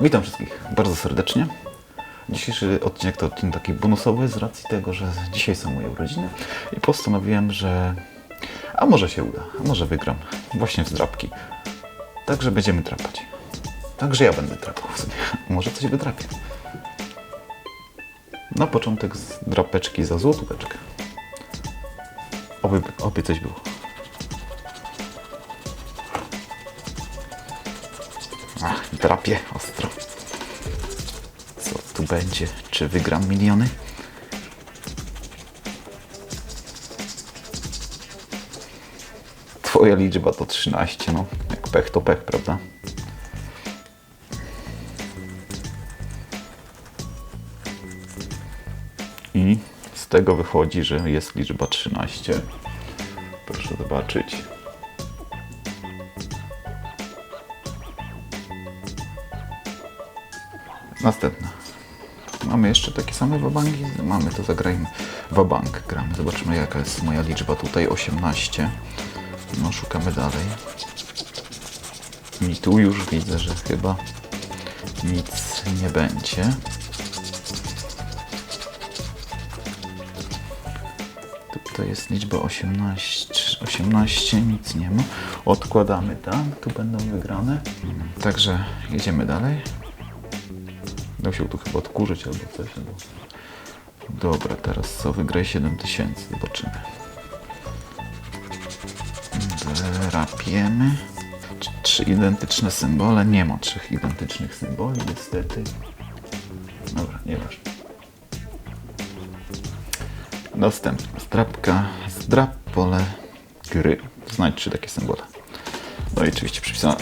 Witam wszystkich bardzo serdecznie. Dzisiejszy odcinek to odcinek taki bonusowy z racji tego, że dzisiaj są moje urodziny i postanowiłem, że a może się uda, a może wygram właśnie w zdrapki. Także będziemy drapać. Także ja będę drapał w. Może coś wydrapię. Na początek z drapeczki za złotóweczkę. Oby, oby coś było. Drapie ostro. Co tu będzie? Czy wygram miliony? Twoja liczba to 13, no. Jak pech to pech, prawda? I z tego wychodzi, że jest liczba 13. Proszę zobaczyć. Następna. Mamy jeszcze takie same wabanki? Mamy, to zagrajmy. Wabank gramy. Zobaczmy jaka jest moja liczba tutaj. 18. No szukamy dalej. I tu już widzę, że chyba nic nie będzie. Tutaj jest liczba 18, 18, nic nie ma. Odkładamy tam, tu będą wygrane. Także jedziemy dalej. Musiał tu chyba odkurzyć albo coś. Albo... Dobra, teraz co? Wygraj 7000, zobaczymy. Drapiemy. Tr- Trzy identyczne symbole. Nie ma trzech identycznych symboli, niestety. Dobra, nieważne. Następna strapka. Zdrap pole gry. Znajdź trzy takie symbole. No i oczywiście przypisana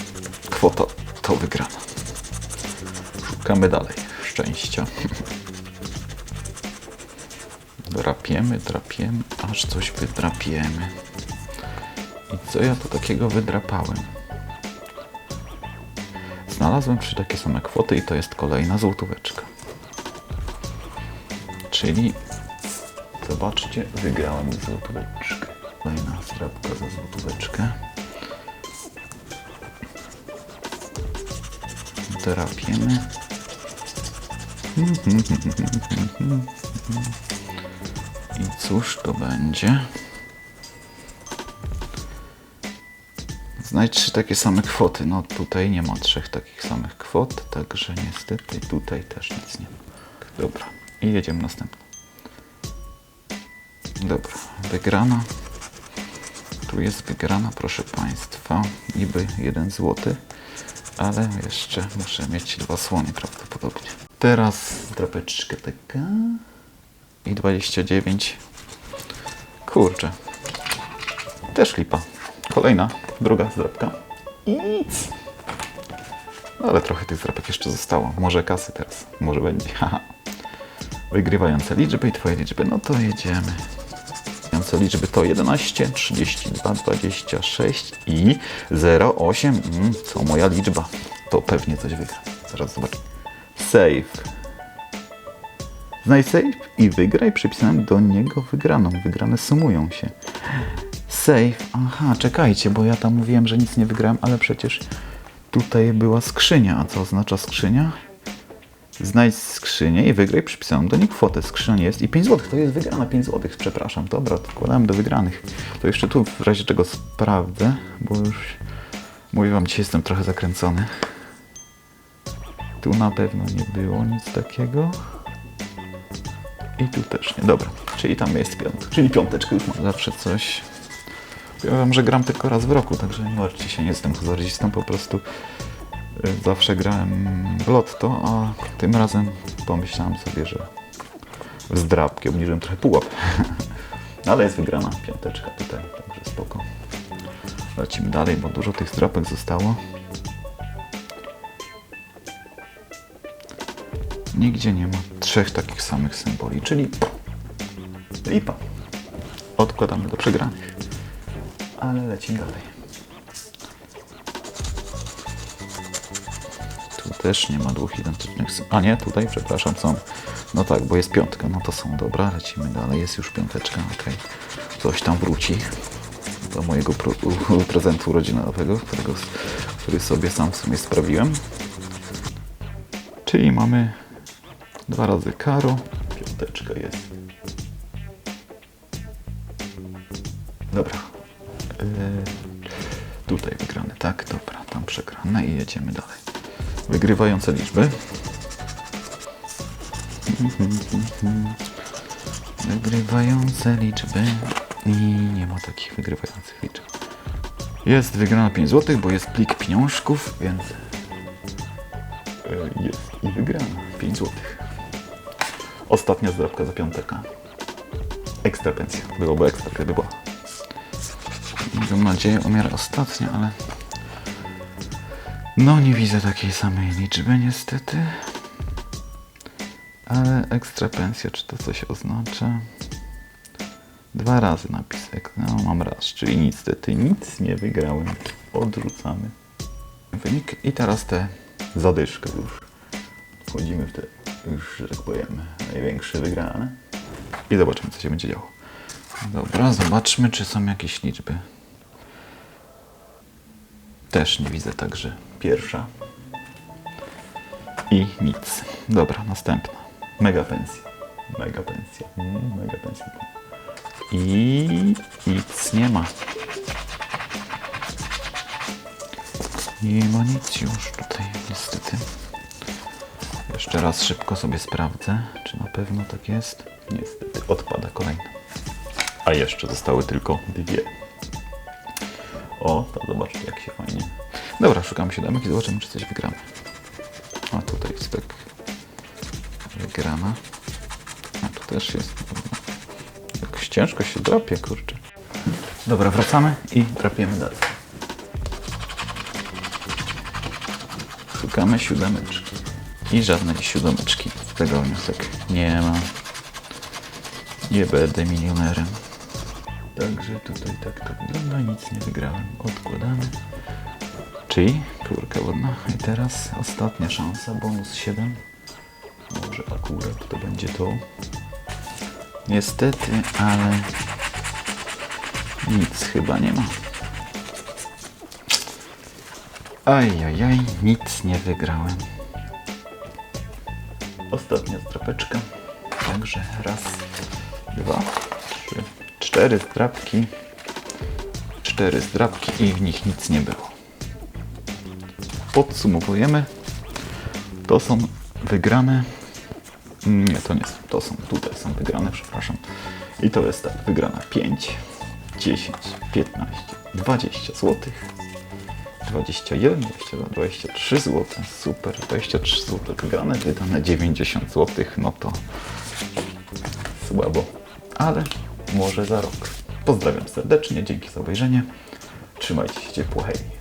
kwota to wygrana. Szukamy dalej. Szczęścia. Drapiemy, drapiemy, aż coś wydrapiemy. I co ja tu takiego wydrapałem? Znalazłem trzy takie same kwoty i to jest kolejna złotóweczka. Czyli zobaczcie, wygrałem złotóweczkę. Kolejna strapka za złotóweczkę. Drapiemy. I cóż to będzie? Znajdź trzy takie same kwoty. No tutaj nie ma trzech takich samych kwot, także niestety tutaj też nic nie ma. Dobra, i jedziemy następny. Dobra, wygrana. Tu jest wygrana, proszę Państwa. Niby jeden złoty, ale jeszcze muszę mieć dwa słonie prawdopodobnie. Teraz drapeczka taka i 29. Kurczę. Też lipa. Kolejna, druga zdrapka. Nic. No, Ale trochę tych zdrapek jeszcze zostało. Może kasy teraz. Może będzie. Haha. Wygrywające liczby i twoje liczby. No to jedziemy. Wygrywające liczby to 11, 32, 26 i 08. Mm, co moja liczba? To pewnie coś wygra. Zaraz zobaczę. Save. Znajdź save i wygraj. Przypisałem do niego wygraną. Wygrane sumują się. Save. Aha, czekajcie, bo ja tam mówiłem, że nic nie wygrałem, ale przecież tutaj była skrzynia. A co oznacza skrzynia? Znajdź skrzynię i wygraj. Przypisałem do niej kwotę. Skrzynia jest i 5 zł. To jest wygrana 5 zł. Przepraszam. Dobra, wkładałem do wygranych. To jeszcze tu w razie czego sprawdzę, bo już mówię wam, dzisiaj jestem trochę zakręcony. Tu na pewno nie było nic takiego. I tu też nie. Dobra, czyli tam jest piątka. Czyli piąteczkę już mam. Zawsze coś. Powiem, że gram tylko raz w roku, także nie martwcie się, nie jestem hazardzistą, po prostu y, zawsze grałem w lotto, a tym razem pomyślałem sobie, że w zdrabki obniżyłem trochę pułap. Ale jest wygrana piąteczka tutaj, także spoko. Lecimy dalej, bo dużo tych zdrapek zostało. Nigdzie nie ma trzech takich samych symboli, czyli lipa. Odkładamy do przegranych. Ale lecimy dalej. Tu też nie ma dwóch identycznych symboli. A nie, tutaj, przepraszam, są. No tak, bo jest piątka, no to są, dobra, lecimy dalej. Jest już piąteczka, okej. Coś tam wróci do mojego prezentu urodzinowego, którego, który sobie sam w sumie sprawiłem. Czyli mamy dwa razy karo, piąteczka jest. Dobra. Yy, tutaj wygrane, tak, dobra, tam przegrane i jedziemy dalej. Wygrywające liczby. Wygrywające liczby. I nie ma takich wygrywających liczb. Jest wygrana 5 zł, bo jest plik pieniążków, więc e, jest i wygrana 5 zł. Ostatnia zdrabka za piąteka. Ekstra pensja. Byłoby ekstra, gdyby była. Mam nadzieję, umiera ostatnia, ale... No nie widzę takiej samej liczby niestety. Ale ekstra pensja, czy to coś oznacza? Dwa razy napis. No mam raz, czyli niestety nic nie wygrałem. Odrzucamy wynik. I teraz te zadyszkę już. Wchodzimy w te już, że tak powiem, największe wygrane. I zobaczymy, co się będzie działo. Dobra, zobaczmy, czy są jakieś liczby. Też nie widzę, także pierwsza. I nic. Dobra, następna. Mega pensja. Mega pensja. Mm, mega pensja. I nic nie ma. Nie ma nic już tutaj, niestety. Jeszcze raz szybko sobie sprawdzę, czy na pewno tak jest. Niestety, odpada kolejna. A jeszcze zostały tylko dwie. O, to zobaczcie, jak się fajnie. Dobra, szukamy siódemek i zobaczymy, czy coś wygramy. A tutaj jest tak wygrana. A tu też jest. Jakoś ciężko się drapie, kurczę. Dobra, wracamy i drapiemy dalej. Szukamy siódemeczki. I żadnej siódemeczki. Tego wniosek nie ma. Nie będę milionerem. Także tutaj tak to wygląda. Nic nie wygrałem. Odkładamy. Czyli kurka wodna. I teraz ostatnia szansa. Bonus 7. Może akurat to będzie to. Niestety, ale nic chyba nie ma. Ajajaj, nic nie wygrałem. Ostatnia strapeczka. Także raz, dwa, trzy, cztery zdrabki. Cztery zdrabki i w nich nic nie było. Podsumowujemy. To są wygrane. Nie, to nie są. To są. Tutaj są wygrane, przepraszam. I to jest tak. Wygrana 5, 10, 15, 20 zł. 21, 22, 23 zł. Super. 23 zł wygrane. Wydane 90 zł. No to słabo. Ale może za rok. Pozdrawiam serdecznie. Dzięki za obejrzenie. Trzymajcie się ciepło. Hej.